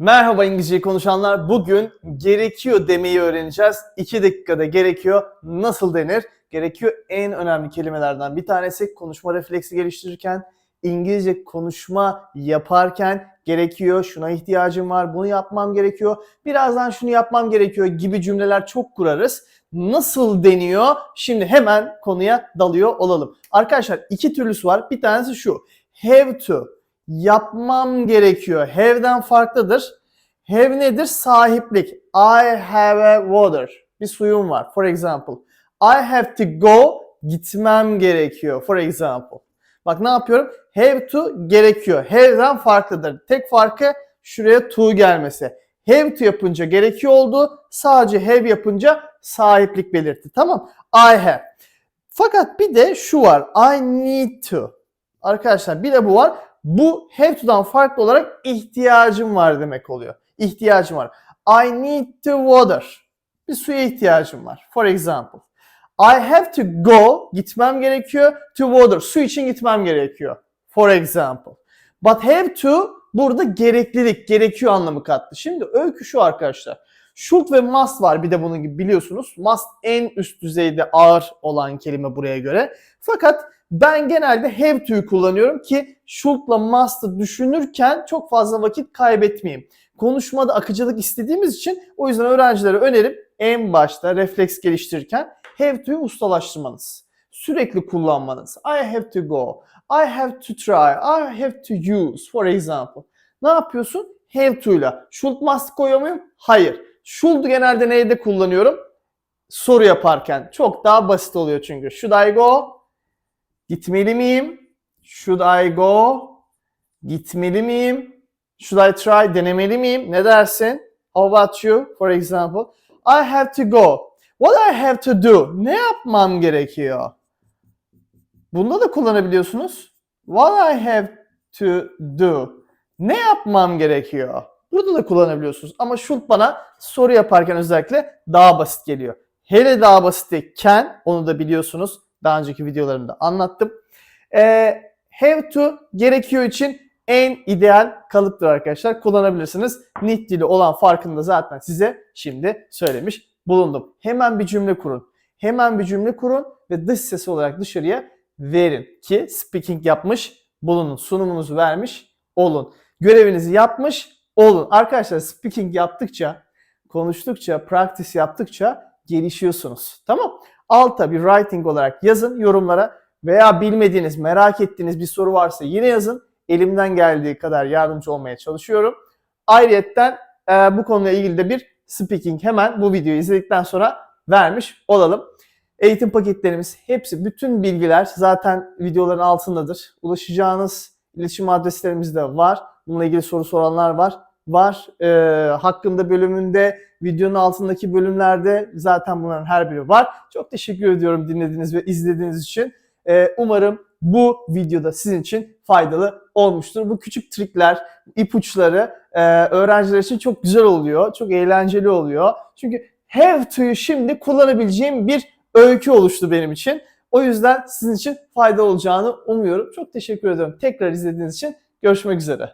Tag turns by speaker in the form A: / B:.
A: Merhaba İngilizceyi konuşanlar. Bugün gerekiyor demeyi öğreneceğiz. 2 dakikada gerekiyor. Nasıl denir? Gerekiyor en önemli kelimelerden bir tanesi. Konuşma refleksi geliştirirken, İngilizce konuşma yaparken gerekiyor. Şuna ihtiyacım var, bunu yapmam gerekiyor. Birazdan şunu yapmam gerekiyor gibi cümleler çok kurarız. Nasıl deniyor? Şimdi hemen konuya dalıyor olalım. Arkadaşlar iki türlüsü var. Bir tanesi şu. Have to yapmam gerekiyor. Have'den farklıdır. Have nedir? Sahiplik. I have a water. Bir suyum var. For example. I have to go. Gitmem gerekiyor. For example. Bak ne yapıyorum? Have to gerekiyor. Have'den farklıdır. Tek farkı şuraya to gelmesi. Have to yapınca gerekiyor oldu. Sadece have yapınca sahiplik belirtti. Tamam. I have. Fakat bir de şu var. I need to. Arkadaşlar bir de bu var. Bu have to'dan farklı olarak ihtiyacım var demek oluyor. İhtiyacım var. I need to water. Bir suya ihtiyacım var. For example. I have to go. Gitmem gerekiyor. To water. Su için gitmem gerekiyor. For example. But have to burada gereklilik, gerekiyor anlamı kattı. Şimdi öykü şu arkadaşlar. Should ve must var bir de bunun gibi biliyorsunuz. Must en üst düzeyde ağır olan kelime buraya göre. Fakat ben genelde have to'yu kullanıyorum ki should'la must'ı düşünürken çok fazla vakit kaybetmeyeyim. Konuşmada akıcılık istediğimiz için o yüzden öğrencilere önerim en başta refleks geliştirirken have to'yu ustalaştırmanız. Sürekli kullanmanız. I have to go. I have to try. I have to use. For example. Ne yapıyorsun? Have to'yla. Should must koyuyor muyum? Hayır. Should'u genelde neyde kullanıyorum? Soru yaparken. Çok daha basit oluyor çünkü. Should I go? Gitmeli miyim? Should I go? Gitmeli miyim? Should I try? Denemeli miyim? Ne dersin? How about you? For example. I have to go. What I have to do? Ne yapmam gerekiyor? Bunda da kullanabiliyorsunuz. What I have to do? Ne yapmam gerekiyor? Burada da kullanabiliyorsunuz. Ama should bana soru yaparken özellikle daha basit geliyor. Hele daha basit can, onu da biliyorsunuz. Daha önceki videolarımda anlattım. Ee, have to gerekiyor için en ideal kalıptır arkadaşlar. Kullanabilirsiniz. Need dili olan farkını da zaten size şimdi söylemiş bulundum. Hemen bir cümle kurun. Hemen bir cümle kurun ve dış ses olarak dışarıya verin ki speaking yapmış bulunun. Sunumunuzu vermiş olun. Görevinizi yapmış olun. Arkadaşlar speaking yaptıkça, konuştukça, practice yaptıkça gelişiyorsunuz. Tamam? Alta bir writing olarak yazın yorumlara veya bilmediğiniz, merak ettiğiniz bir soru varsa yine yazın. Elimden geldiği kadar yardımcı olmaya çalışıyorum. Ayrıyetten e, bu konuyla ilgili de bir speaking hemen bu videoyu izledikten sonra vermiş olalım. Eğitim paketlerimiz hepsi, bütün bilgiler zaten videoların altındadır. Ulaşacağınız iletişim adreslerimiz de var. Bununla ilgili soru soranlar var. Var. E, hakkında bölümünde, videonun altındaki bölümlerde zaten bunların her biri var. Çok teşekkür ediyorum dinlediğiniz ve izlediğiniz için. E, umarım bu videoda sizin için faydalı olmuştur. Bu küçük trikler, ipuçları e, öğrenciler için çok güzel oluyor. Çok eğlenceli oluyor. Çünkü have to'yu şimdi kullanabileceğim bir öykü oluştu benim için. O yüzden sizin için faydalı olacağını umuyorum. Çok teşekkür ediyorum tekrar izlediğiniz için. Görüşmek üzere.